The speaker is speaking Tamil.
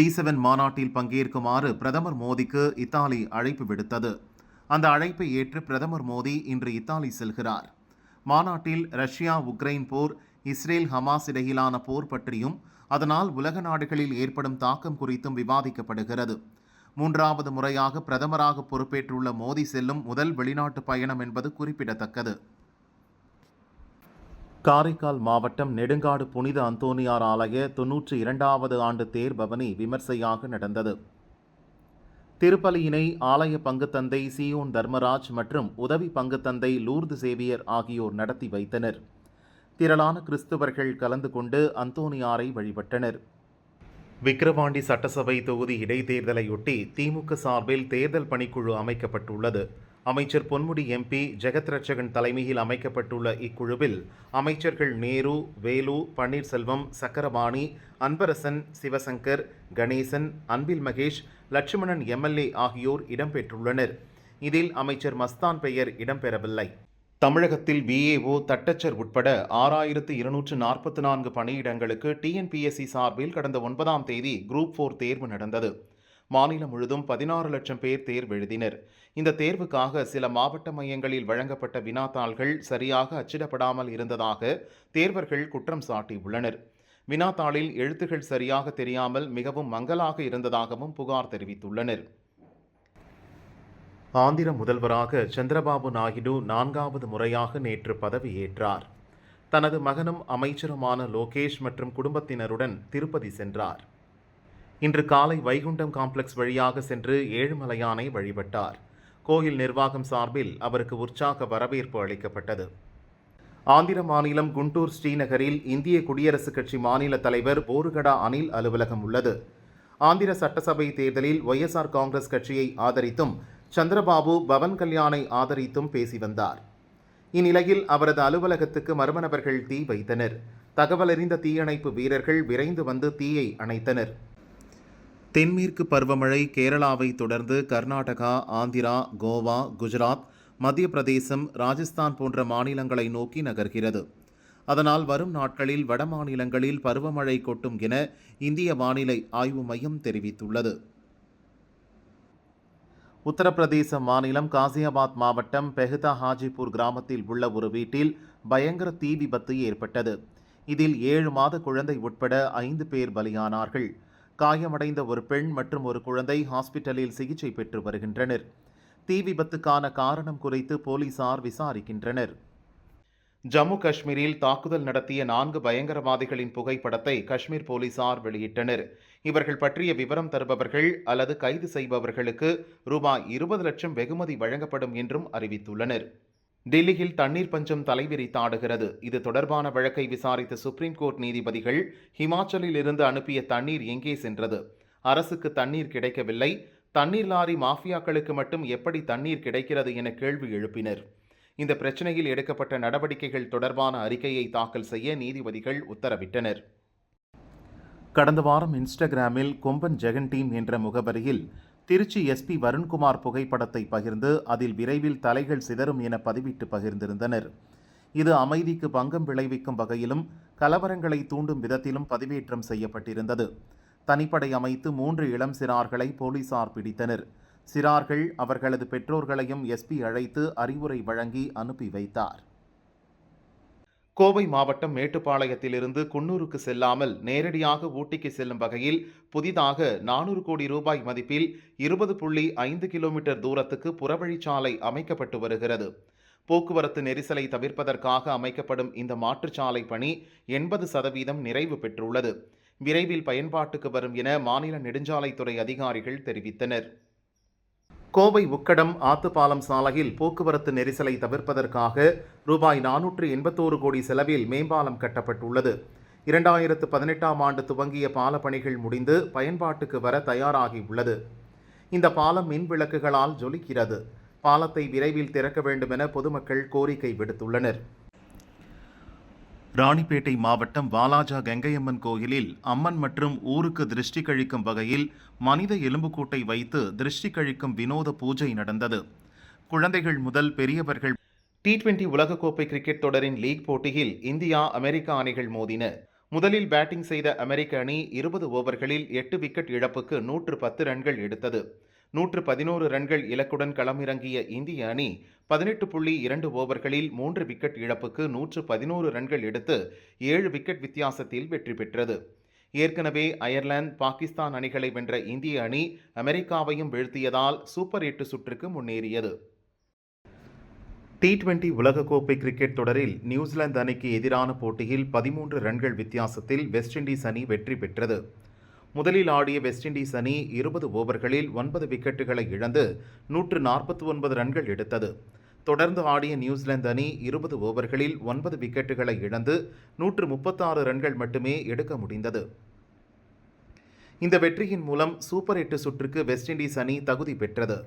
ஜி செவன் மாநாட்டில் பங்கேற்குமாறு பிரதமர் மோடிக்கு இத்தாலி அழைப்பு விடுத்தது. அந்த அழைப்பை ஏற்று பிரதமர் மோடி இன்று இத்தாலி செல்கிறார். மாநாட்டில் ரஷ்யா உக்ரைன் போர் இஸ்ரேல் ஹமாஸ் இடையிலான போர் பற்றியும் அதனால் உலக நாடுகளில் ஏற்படும் தாக்கம் குறித்தும் விவாதிக்கப்படுகிறது. மூன்றாவது முறையாக பிரதமராக பொறுப்பேற்றுள்ள மோடி செல்லும் முதல் வெளிநாட்டு பயணம் என்பது குறிப்பிடத்தக்கது. காரைக்கால் மாவட்டம் நெடுங்காடு புனித அந்தோனியார் ஆலய தொன்னூற்றி இரண்டாவது ஆண்டு தேர் பவனி விமர்சையாக நடந்தது. திருப்பலியினை ஆலய பங்குத்தந்தை சியோன் தர்மராஜ் மற்றும் உதவி பங்குத்தந்தை லூர்து சேவியர் ஆகியோர் நடத்தி வைத்தனர். திரளான கிறிஸ்தவர்கள் கலந்து கொண்டு அந்தோனியாரை வழிபட்டனர். விக்கிரவாண்டி சட்டசபை தொகுதி இடைத்தேர்தலையொட்டி திமுக சார்பில் தேர்தல் பணிக்குழு அமைக்கப்பட்டுள்ளது. அமைச்சர் பொன்முடி எம்பி ஜெகத் ரட்சகன் தலைமையில் அமைக்கப்பட்டுள்ள இக்குழுவில் அமைச்சர்கள் நேரு வேலு பன்னீர்செல்வம் சக்கரபாணி அன்பரசன் சிவசங்கர் கணேசன் அன்பில் மகேஷ் லட்சுமணன் எம்எல்ஏ ஆகியோர் இடம்பெற்றுள்ளனர். இதில் அமைச்சர் மஸ்தான் பெயர் இடம்பெறவில்லை. தமிழகத்தில் பிஏஓ தட்டச்சர் உட்பட ஆறாயிரத்து இருநூற்று நாற்பத்தி நான்கு பணியிடங்களுக்கு டிஎன்பிஎஸ்சி சார்பில் கடந்த ஒன்பதாம் தேதி குரூப் ஃபோர் தேர்வு நடந்தது. மாநிலம் முழுதும் பதினாறு லட்சம் பேர் தேர்வு எழுதினர். இந்த தேர்வுக்காக சில மாவட்ட மையங்களில் வழங்கப்பட்ட வினாத்தாள்கள் சரியாக அச்சிடப்படாமல் இருந்ததாக தேர்வர்கள் குற்றம் சாட்டியுள்ளனர். வினாத்தாளில் எழுத்துகள் சரியாக தெரியாமல் மிகவும் மங்கலாக இருந்ததாகவும் புகார் தெரிவித்துள்ளனர். ஆந்திர முதல்வராக சந்திரபாபு நாயுடு நான்காவது முறையாக நேற்று பதவியேற்றார் தனது மகனும் அமைச்சருமான லோகேஷ் மற்றும் குடும்பத்தினருடன் திருப்பதி சென்றார். இன்று காலை வைகுண்டம் காம்ப்ளெக்ஸ் வழியாக சென்று ஏழுமலையானை வழிபட்டார். கோயில் நிர்வாகம் சார்பில் அவருக்கு உற்சாக வரவேற்பு அளிக்கப்பட்டது. ஆந்திர மாநிலம் குண்டூர் ஸ்ரீநகரில் இந்திய குடியரசுக் கட்சி மாநில தலைவர் போருகடா அனில் அலுவலகம் உள்ளது. ஆந்திர சட்டசபை தேர்தலில் ஒய்எஸ்ஆர் காங்கிரஸ் கட்சியை ஆதரித்தும் சந்திரபாபு பவன் கல்யாணை ஆதரித்தும் பேசி வந்தார். இந்நிலையில் அவரது அலுவலகத்துக்கு மர்ம நபர்கள் தீ வைத்தனர். தகவலறிந்த தீயணைப்பு வீரர்கள் விரைந்து வந்து தீயை அணைத்தனர். தென்மேற்கு பருவமழை கேரளாவை தொடர்ந்து கர்நாடகா ஆந்திரா கோவா குஜராத் மத்திய பிரதேசம் ராஜஸ்தான் போன்ற மாநிலங்களை நோக்கி நகர்கிறது. அதனால் வரும் நாட்களில் வட மாநிலங்களில் பருவமழை கொட்டும் என இந்திய வானிலை ஆய்வு மையம் தெரிவித்துள்ளது. உத்தரப்பிரதேச மாநிலம் காசியாபாத் மாவட்டம் பெஹதா ஹாஜிபூர் கிராமத்தில் உள்ள ஒரு வீட்டில் பயங்கர தீ விபத்து ஏற்பட்டது. இதில் ஏழு மாத குழந்தை உட்பட ஐந்து பேர் பலியானார்கள். காயமடைந்த ஒரு பெண் மற்றும் ஒரு குழந்தை ஹாஸ்பிட்டலில் சிகிச்சை பெற்று வருகின்றனர். தீ விபத்துக்கான காரணம் குறித்து போலீசார் விசாரிக்கின்றனர். ஜம்மு காஷ்மீரில் தாக்குதல் நடத்திய நான்கு பயங்கரவாதிகளின் புகைப்படத்தை காஷ்மீர் போலீசார் வெளியிட்டனர். இவர்கள் பற்றிய விவரம் தருபவர்கள் அல்லது கைது செய்பவர்களுக்கு ரூபாய் இருபது லட்சம் வெகுமதி வழங்கப்படும் என்றும் அறிவித்துள்ளனர். டெல்லியில் தண்ணீர் பஞ்சம் தலைவிரித்தாடுகிறது. இது தொடர்பான வழக்கை விசாரித்த சுப்ரீம் கோர்ட் நீதிபதிகள் ஹிமாச்சலில் இருந்து அனுப்பிய தண்ணீர் எங்கே சென்றது? அரசுக்கு தண்ணீர் கிடைக்கவில்லை. தண்ணீர் லாரி மாஃபியாக்களுக்கு மட்டும் எப்படி தண்ணீர் கிடைக்கிறது என கேள்வி எழுப்பினர். இந்த பிரச்சனையில் எடுக்கப்பட்ட நடவடிக்கைகள் தொடர்பான அறிக்கையை தாக்கல் செய்ய நீதிபதிகள் உத்தரவிட்டனர். கடந்த வாரம் இன்ஸ்டாகிராமில் கொம்பன் ஜெகன் டீம் என்ற முகவரியில் திருச்சி எஸ்பி வருண்குமார் புகைப்படத்தை பகிர்ந்து அதில் விரைவில் தலைகள் சிதறும் என பதிவிட்டு பகிர்ந்திருந்தனர். இது அமைதிக்கு பங்கம் விளைவிக்கும் வகையிலும் கலவரங்களை தூண்டும் விதத்திலும் பதிவேற்றம் செய்யப்பட்டிருந்தது. தனிப்படை அமைத்து மூன்று இளம் சிறார்களை போலீசார் பிடித்தனர். சிறார்கள் அவர்களது பெற்றோர்களையும் எஸ்பி அழைத்து அறிவுரை வழங்கி அனுப்பி வைத்தார். கோவை மாவட்டம் மேட்டுப்பாளையத்திலிருந்து குன்னூருக்கு செல்லாமல் நேரடியாக ஊட்டிக்கு செல்லும் வகையில் புதிதாக நானூறு கோடி ரூபாய் மதிப்பில் இருபது புள்ளி ஐந்து கிலோமீட்டர் தூரத்துக்கு புறவழிச்சாலை அமைக்கப்பட்டு வருகிறது. போக்குவரத்து நெரிசலை தவிர்ப்பதற்காக அமைக்கப்படும் இந்த மாற்றுச்சாலை பணி எண்பது சதவீதம் நிறைவு பெற்றுள்ளது. விரைவில் பயன்பாட்டுக்கு வரும் என மாநில நெடுஞ்சாலைத்துறை அதிகாரிகள் தெரிவித்தனர். கோவை உக்கடம் ஆத்துப்பாலம் சாலையில் போக்குவரத்து நெரிசலை தவிர்ப்பதற்காக ரூபாய் நானூற்று எண்பத்தோரு கோடி செலவில் மேம்பாலம் கட்டப்பட்டுள்ளது. இரண்டாயிரத்து பதினெட்டாம் ஆண்டு துவங்கிய பால பணிகள் முடிந்து பயன்பாட்டுக்கு வர தயாராகி உள்ளது இந்த பாலம் மின் விளக்குகளால் ஜொலிக்கிறது. பாலத்தை விரைவில் திறக்க வேண்டுமென பொதுமக்கள் கோரிக்கை விடுத்துள்ளனர். ராணிப்பேட்டை மாவட்டம் வாலாஜா கங்கையம்மன் கோயிலில் அம்மன் மற்றும் ஊருக்கு திருஷ்டி கழிக்கும் வகையில் மனித எலும்புக்கூட்டை வைத்து திருஷ்டி கழிக்கும் வினோத பூஜை நடந்தது. குழந்தைகள் முதல் பெரியவர்கள் டி டுவெண்டி உலகக்கோப்பை கிரிக்கெட் தொடரின் லீக் போட்டியில் இந்தியா அமெரிக்கா அணிகள் மோதின. முதலில் பேட்டிங் செய்த அமெரிக்க அணி இருபது ஓவர்களில் எட்டு விக்கெட் இழப்புக்கு நூற்று பத்து ரன்கள் எடுத்தது. நூற்று பதினோரு ரன்கள் இலக்குடன் களமிறங்கிய இந்திய அணி பதினெட்டு புள்ளி இரண்டு ஓவர்களில் மூன்று விக்கெட் இழப்புக்கு நூற்று பதினோரு ரன்கள் எடுத்து ஏழு விக்கெட் வித்தியாசத்தில் வெற்றி பெற்றது. ஏற்கனவே அயர்லாந்து பாகிஸ்தான் அணிகளை வென்ற இந்திய அணி அமெரிக்காவையும் வீழ்த்தியதால் சூப்பர் எட்டு சுற்றுக்கு முன்னேறியது. டி டுவெண்டி உலகக்கோப்பை கிரிக்கெட் தொடரில் நியூசிலாந்து அணிக்கு எதிரான போட்டியில் பதிமூன்று ரன்கள் வித்தியாசத்தில் வெஸ்ட் இண்டீஸ் அணி வெற்றி பெற்றது. முதலில் ஆடிய வெஸ்ட் இண்டீஸ் அணி இருபது ஓவர்களில் ஒன்பது விக்கெட்டுகளை இழந்து நூற்று நாற்பத்தி ஒன்பது ரன்கள் எடுத்தது. தொடர்ந்து ஆடிய நியூசிலாந்து அணி இருபது ஓவர்களில் ஒன்பது விக்கெட்டுகளை இழந்து நூற்று முப்பத்தாறு ரன்கள் மட்டுமே எடுக்க முடிந்தது. இந்த வெற்றியின் மூலம் சூப்பர் எட்டு சுற்றுக்கு வெஸ்ட் இண்டீஸ் அணி தகுதி பெற்றது.